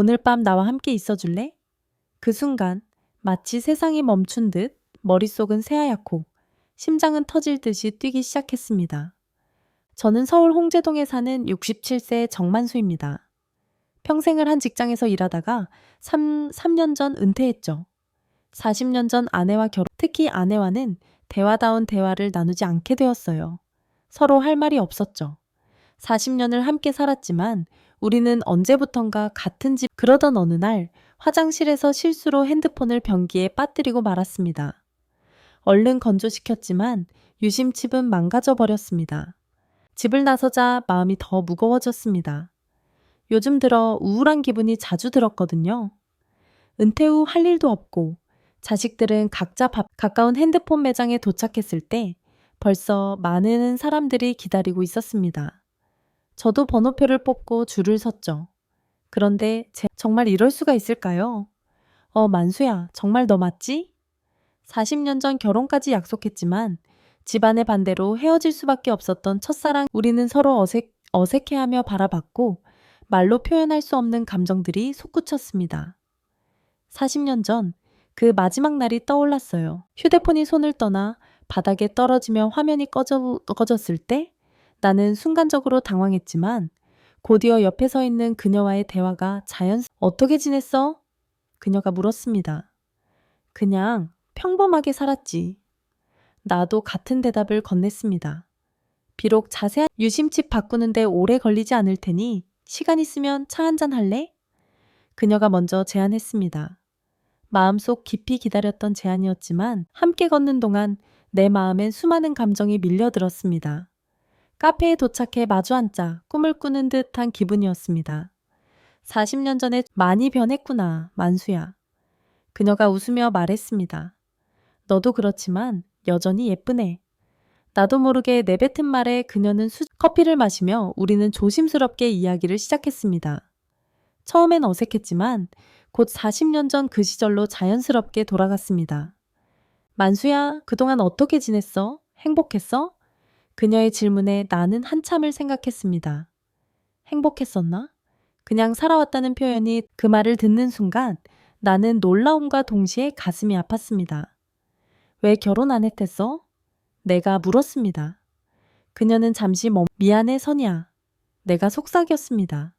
오늘 밤 나와 함께 있어 줄래? 그 순간 마치 세상이 멈춘 듯 머릿속은 새하얗고 심장은 터질 듯이 뛰기 시작했습니다. 저는 서울 홍제동에 사는 67세 정만수입니다. 평생을 한 직장에서 일하다가 3, 3년 전 은퇴했죠. 40년 전 아내와 결혼, 특히 아내와는 대화다운 대화를 나누지 않게 되었어요. 서로 할 말이 없었죠. 40년을 함께 살았지만 우리는 언제부턴가 같은 집, 그러던 어느 날 화장실에서 실수로 핸드폰을 변기에 빠뜨리고 말았습니다. 얼른 건조시켰지만 유심칩은 망가져 버렸습니다. 집을 나서자 마음이 더 무거워졌습니다. 요즘 들어 우울한 기분이 자주 들었거든요. 은퇴 후 할 일도 없고 자식들은 각자 밥, 가까운 핸드폰 매장에 도착했을 때 벌써 많은 사람들이 기다리고 있었습니다. 저도 번호표를 뽑고 줄을 섰죠. 그런데 제, 정말 이럴 수가 있을까요? 어, 만수야, 정말 너 맞지? 40년 전 결혼까지 약속했지만 집안의 반대로 헤어질 수밖에 없었던 첫사랑 우리는 서로 어색, 어색해하며 바라봤고 말로 표현할 수 없는 감정들이 솟구쳤습니다. 40년 전 그 마지막 날이 떠올랐어요. 휴대폰이 손을 떠나 바닥에 떨어지며 화면이 꺼져, 꺼졌을 때 나는 순간적으로 당황했지만 곧이어 옆에 서 있는 그녀와의 대화가 자연 어떻게 지냈어? 그녀가 물었습니다. 그냥 평범하게 살았지. 나도 같은 대답을 건넸습니다. 비록 자세한 유심칩 바꾸는데 오래 걸리지 않을 테니 시간 있으면 차 한잔 할래? 그녀가 먼저 제안했습니다. 마음속 깊이 기다렸던 제안이었지만 함께 걷는 동안 내 마음엔 수많은 감정이 밀려들었습니다. 카페에 도착해 마주 앉자 꿈을 꾸는 듯한 기분이었습니다. 40년 전에 많이 변했구나, 만수야. 그녀가 웃으며 말했습니다. 너도 그렇지만 여전히 예쁘네. 나도 모르게 내뱉은 말에 그녀는 수... 커피를 마시며 우리는 조심스럽게 이야기를 시작했습니다. 처음엔 어색했지만 곧 40년 전 그 시절로 자연스럽게 돌아갔습니다. 만수야, 그동안 어떻게 지냈어? 행복했어? 그녀의 질문에 나는 한참을 생각했습니다. 행복했었나? 그냥 살아왔다는 표현이 그 말을 듣는 순간 나는 놀라움과 동시에 가슴이 아팠습니다. 왜 결혼 안 했댔어? 내가 물었습니다. 그녀는 잠시 멈, 미안해, 선이야. 내가 속삭였습니다.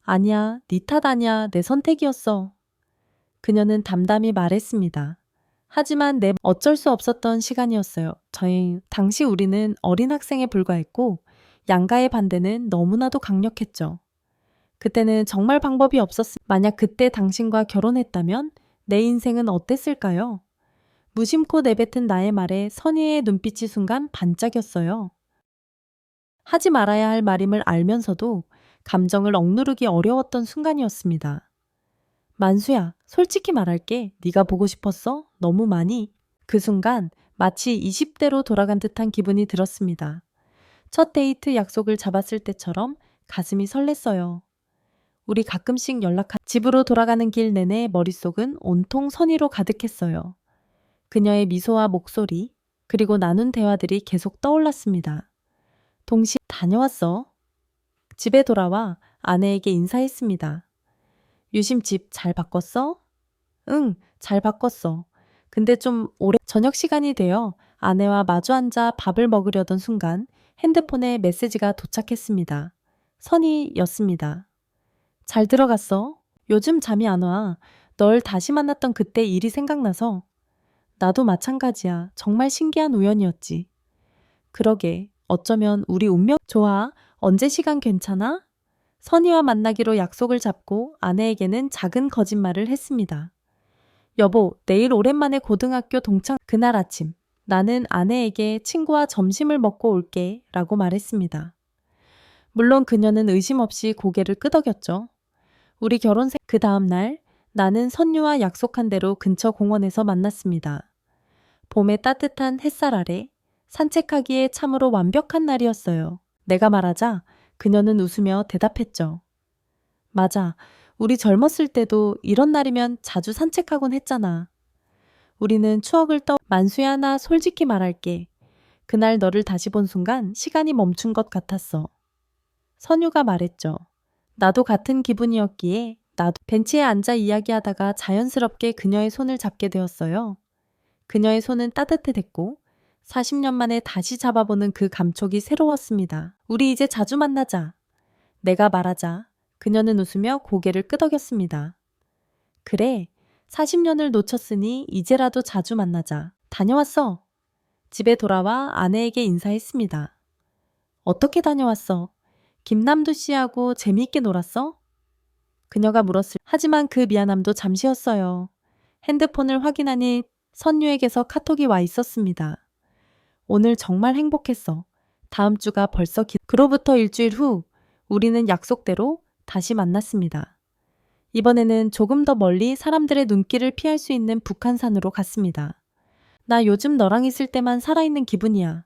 아니야, 네 탓 아니야, 내 선택이었어. 그녀는 담담히 말했습니다. 하지만 내 어쩔 수 없었던 시간이었어요. 저희, 당시 우리는 어린 학생에 불과했고, 양가의 반대는 너무나도 강력했죠. 그때는 정말 방법이 없었, 만약 그때 당신과 결혼했다면 내 인생은 어땠을까요? 무심코 내뱉은 나의 말에 선의의 눈빛이 순간 반짝였어요. 하지 말아야 할 말임을 알면서도 감정을 억누르기 어려웠던 순간이었습니다. 만수야, 솔직히 말할게. 네가 보고 싶었어? 너무 많이. 그 순간 마치 20대로 돌아간 듯한 기분이 들었습니다. 첫 데이트 약속을 잡았을 때처럼 가슴이 설렜어요. 우리 가끔씩 연락한 집으로 돌아가는 길 내내 머릿속은 온통 선의로 가득했어요. 그녀의 미소와 목소리, 그리고 나눈 대화들이 계속 떠올랐습니다. 동시에 다녀왔어. 집에 돌아와 아내에게 인사했습니다. 유심집 잘 바꿨어? 응, 잘 바꿨어. 근데 좀 오래 저녁 시간이 되어 아내와 마주 앉아 밥을 먹으려던 순간 핸드폰에 메시지가 도착했습니다. 선이였습니다. 잘 들어갔어? 요즘 잠이 안 와. 널 다시 만났던 그때 일이 생각나서 나도 마찬가지야. 정말 신기한 우연이었지. 그러게, 어쩌면 우리 운명 좋아. 언제 시간 괜찮아? 선희와 만나기로 약속을 잡고 아내에게는 작은 거짓말을 했습니다. 여보, 내일 오랜만에 고등학교 동창 그날 아침 나는 아내에게 친구와 점심을 먹고 올게 라고 말했습니다. 물론 그녀는 의심 없이 고개를 끄덕였죠. 우리 결혼생 그 다음 날 나는 선유와 약속한 대로 근처 공원에서 만났습니다. 봄의 따뜻한 햇살 아래 산책하기에 참으로 완벽한 날이었어요. 내가 말하자 그녀는 웃으며 대답했죠. 맞아. 우리 젊었을 때도 이런 날이면 자주 산책하곤 했잖아. 우리는 추억을 떠 만수야 나 솔직히 말할게. 그날 너를 다시 본 순간 시간이 멈춘 것 같았어. 선유가 말했죠. 나도 같은 기분이었기에 나도 벤치에 앉아 이야기하다가 자연스럽게 그녀의 손을 잡게 되었어요. 그녀의 손은 따뜻해졌고 40년 만에 다시 잡아보는 그 감촉이 새로웠습니다. 우리 이제 자주 만나자. 내가 말하자 그녀는 웃으며 고개를 끄덕였습니다. 그래, 40년을 놓쳤으니 이제라도 자주 만나자. 다녀왔어. 집에 돌아와 아내에게 인사했습니다. 어떻게 다녀왔어? 김남두 씨하고 재미있게 놀았어? 그녀가 물었을 하지만 그 미안함도 잠시였어요. 핸드폰을 확인하니 선유에게서 카톡이 와 있었습니다. 오늘 정말 행복했어. 다음 주가 벌써 기... 그로부터 일주일 후 우리는 약속대로 다시 만났습니다. 이번에는 조금 더 멀리 사람들의 눈길을 피할 수 있는 북한산으로 갔습니다. 나 요즘 너랑 있을 때만 살아있는 기분이야.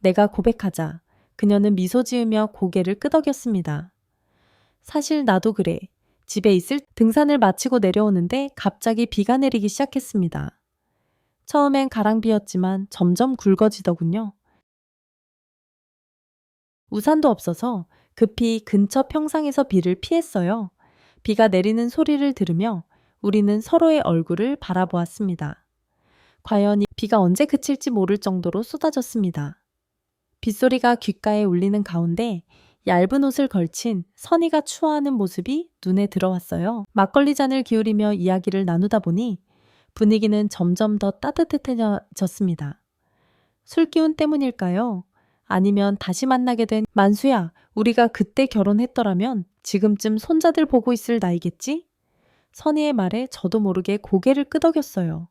내가 고백하자. 그녀는 미소 지으며 고개를 끄덕였습니다. 사실 나도 그래. 집에 있을 등산을 마치고 내려오는데 갑자기 비가 내리기 시작했습니다. 처음엔 가랑비였지만 점점 굵어지더군요. 우산도 없어서 급히 근처 평상에서 비를 피했어요. 비가 내리는 소리를 들으며 우리는 서로의 얼굴을 바라보았습니다. 과연 이 비가 언제 그칠지 모를 정도로 쏟아졌습니다. 빗소리가 귓가에 울리는 가운데 얇은 옷을 걸친 선이가 추워하는 모습이 눈에 들어왔어요. 막걸리 잔을 기울이며 이야기를 나누다 보니 분위기는 점점 더 따뜻해졌습니다. 술 기운 때문일까요? 아니면 다시 만나게 된 만수야, 우리가 그때 결혼했더라면 지금쯤 손자들 보고 있을 나이겠지? 선희의 말에 저도 모르게 고개를 끄덕였어요.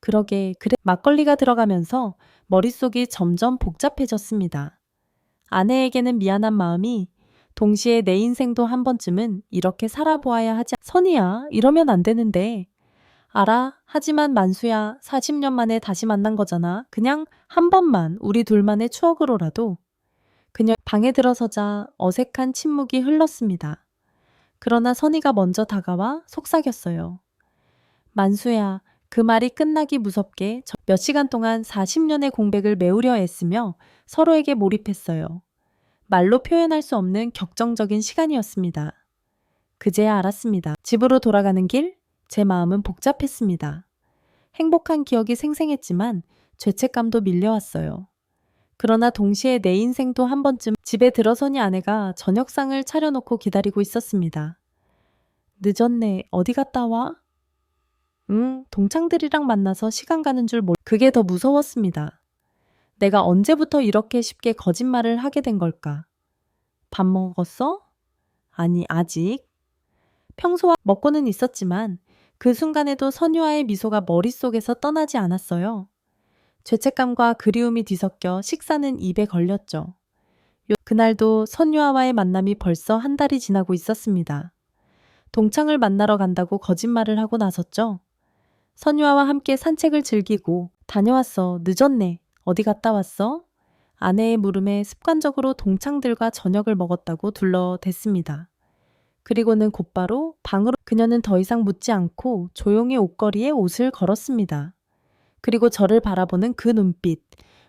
그러게, 그래, 막걸리가 들어가면서 머릿속이 점점 복잡해졌습니다. 아내에게는 미안한 마음이 동시에 내 인생도 한 번쯤은 이렇게 살아보아야 하지. 선이야, 이러면 안 되는데. 알아. 하지만 만수야, 40년 만에 다시 만난 거잖아. 그냥 한 번만 우리 둘만의 추억으로라도. 그녀 방에 들어서자 어색한 침묵이 흘렀습니다. 그러나 선이가 먼저 다가와 속삭였어요. 만수야, 그 말이 끝나기 무섭게 몇 시간 동안 40년의 공백을 메우려 애쓰며 서로에게 몰입했어요. 말로 표현할 수 없는 격정적인 시간이었습니다. 그제야 알았습니다. 집으로 돌아가는 길, 제 마음은 복잡했습니다. 행복한 기억이 생생했지만 죄책감도 밀려왔어요. 그러나 동시에 내 인생도 한 번쯤 집에 들어서니 아내가 저녁상을 차려놓고 기다리고 있었습니다. 늦었네. 어디 갔다 와? 응, 동창들이랑 만나서 시간 가는 줄 몰, 그게 더 무서웠습니다. 내가 언제부터 이렇게 쉽게 거짓말을 하게 된 걸까? 밥 먹었어? 아니, 아직. 평소와 먹고는 있었지만 그 순간에도 선유와의 미소가 머릿속에서 떠나지 않았어요. 죄책감과 그리움이 뒤섞여 식사는 입에 걸렸죠. 그날도 선유아와의 만남이 벌써 한 달이 지나고 있었습니다. 동창을 만나러 간다고 거짓말을 하고 나섰죠. 선유아와 함께 산책을 즐기고 다녀왔어. 늦었네. 어디 갔다 왔어? 아내의 물음에 습관적으로 동창들과 저녁을 먹었다고 둘러댔습니다. 그리고는 곧바로 방으로 그녀는 더 이상 묻지 않고 조용히 옷걸이에 옷을 걸었습니다. 그리고 저를 바라보는 그 눈빛.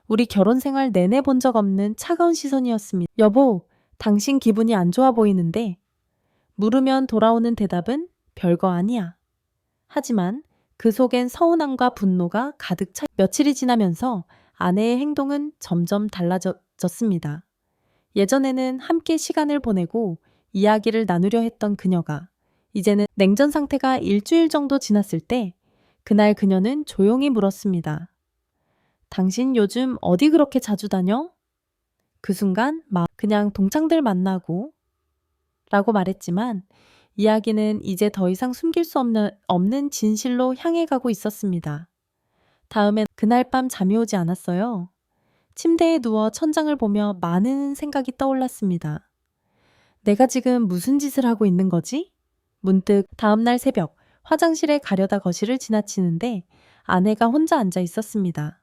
우리 결혼 생활 내내 본 적 없는 차가운 시선이었습니다. 여보, 당신 기분이 안 좋아 보이는데. 물으면 돌아오는 대답은 별거 아니야. 하지만 그 속엔 서운함과 분노가 가득 차 며칠이 지나면서 아내의 행동은 점점 달라졌습니다. 예전에는 함께 시간을 보내고 이야기를 나누려 했던 그녀가 이제는 냉전 상태가 일주일 정도 지났을 때 그날 그녀는 조용히 물었습니다. 당신 요즘 어디 그렇게 자주 다녀? 그 순간 막 그냥 동창들 만나고 라고 말했지만 이야기는 이제 더 이상 숨길 수 없는, 없는 진실로 향해 가고 있었습니다. 다음엔 그날 밤 잠이 오지 않았어요. 침대에 누워 천장을 보며 많은 생각이 떠올랐습니다. 내가 지금 무슨 짓을 하고 있는 거지? 문득 다음날 새벽 화장실에 가려다 거실을 지나치는데 아내가 혼자 앉아 있었습니다.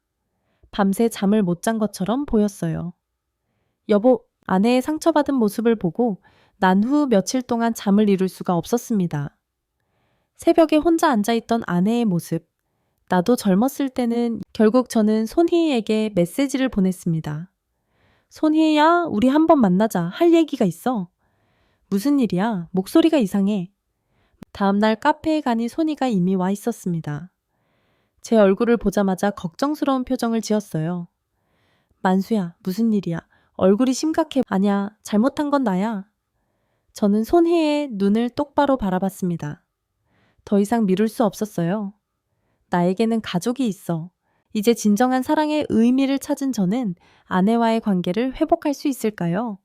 밤새 잠을 못 잔 것처럼 보였어요. 여보, 아내의 상처받은 모습을 보고 난 후 며칠 동안 잠을 이룰 수가 없었습니다. 새벽에 혼자 앉아 있던 아내의 모습. 나도 젊었을 때는 결국 저는 손희에게 메시지를 보냈습니다. 손희야, 우리 한번 만나자. 할 얘기가 있어. 무슨 일이야? 목소리가 이상해. 다음날 카페에 가니 손이가 이미 와 있었습니다. 제 얼굴을 보자마자 걱정스러운 표정을 지었어요. 만수야, 무슨 일이야? 얼굴이 심각해. 아니야, 잘못한 건 나야. 저는 손혜의 눈을 똑바로 바라봤습니다. 더 이상 미룰 수 없었어요. 나에게는 가족이 있어. 이제 진정한 사랑의 의미를 찾은 저는 아내와의 관계를 회복할 수 있을까요?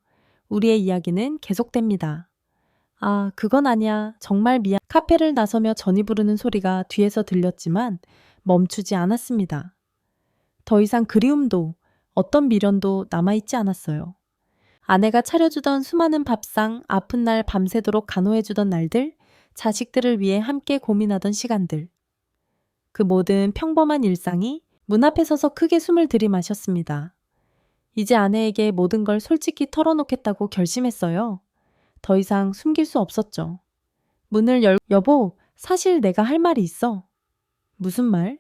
우리의 이야기는 계속됩니다. 아, 그건 아니야. 정말 미안. 카페를 나서며 전이 부르는 소리가 뒤에서 들렸지만 멈추지 않았습니다. 더 이상 그리움도 어떤 미련도 남아있지 않았어요. 아내가 차려주던 수많은 밥상, 아픈 날 밤새도록 간호해주던 날들, 자식들을 위해 함께 고민하던 시간들. 그 모든 평범한 일상이 문 앞에 서서 크게 숨을 들이마셨습니다. 이제 아내에게 모든 걸 솔직히 털어놓겠다고 결심했어요. 더 이상 숨길 수 없었죠. 문을 열, 여보, 사실 내가 할 말이 있어. 무슨 말?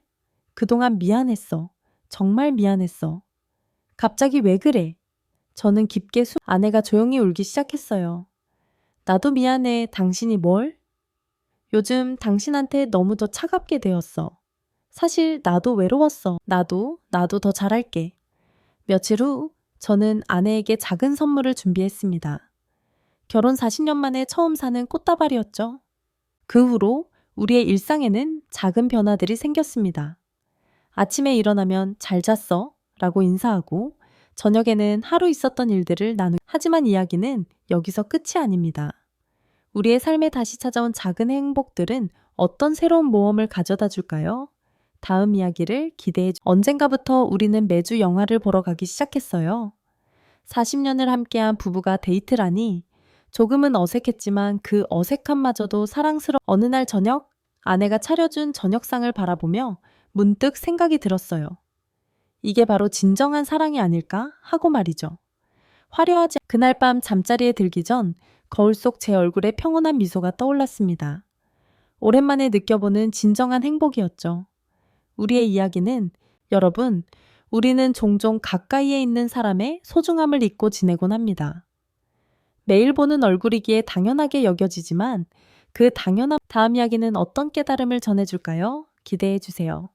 그동안 미안했어. 정말 미안했어. 갑자기 왜 그래? 저는 깊게 숨, 아내가 조용히 울기 시작했어요. 나도 미안해. 당신이 뭘? 요즘 당신한테 너무 더 차갑게 되었어. 사실 나도 외로웠어. 나도, 나도 더 잘할게. 며칠 후, 저는 아내에게 작은 선물을 준비했습니다. 결혼 40년 만에 처음 사는 꽃다발이었죠. 그 후로 우리의 일상에는 작은 변화들이 생겼습니다. 아침에 일어나면 잘 잤어? 라고 인사하고, 저녁에는 하루 있었던 일들을 나누, 하지만 이야기는 여기서 끝이 아닙니다. 우리의 삶에 다시 찾아온 작은 행복들은 어떤 새로운 모험을 가져다 줄까요? 다음 이야기를 기대해 주... 언젠가부터 우리는 매주 영화를 보러 가기 시작했어요. 40년을 함께한 부부가 데이트라니 조금은 어색했지만 그 어색함마저도 사랑스러 어느 날 저녁 아내가 차려준 저녁상을 바라보며 문득 생각이 들었어요. 이게 바로 진정한 사랑이 아닐까 하고 말이죠. 화려하지 그날 밤 잠자리에 들기 전 거울 속 제 얼굴에 평온한 미소가 떠올랐습니다. 오랜만에 느껴보는 진정한 행복이었죠. 우리의 이야기는 여러분, 우리는 종종 가까이에 있는 사람의 소중함을 잊고 지내곤 합니다. 매일 보는 얼굴이기에 당연하게 여겨지지만 그 당연한 다음 이야기는 어떤 깨달음을 전해줄까요? 기대해 주세요.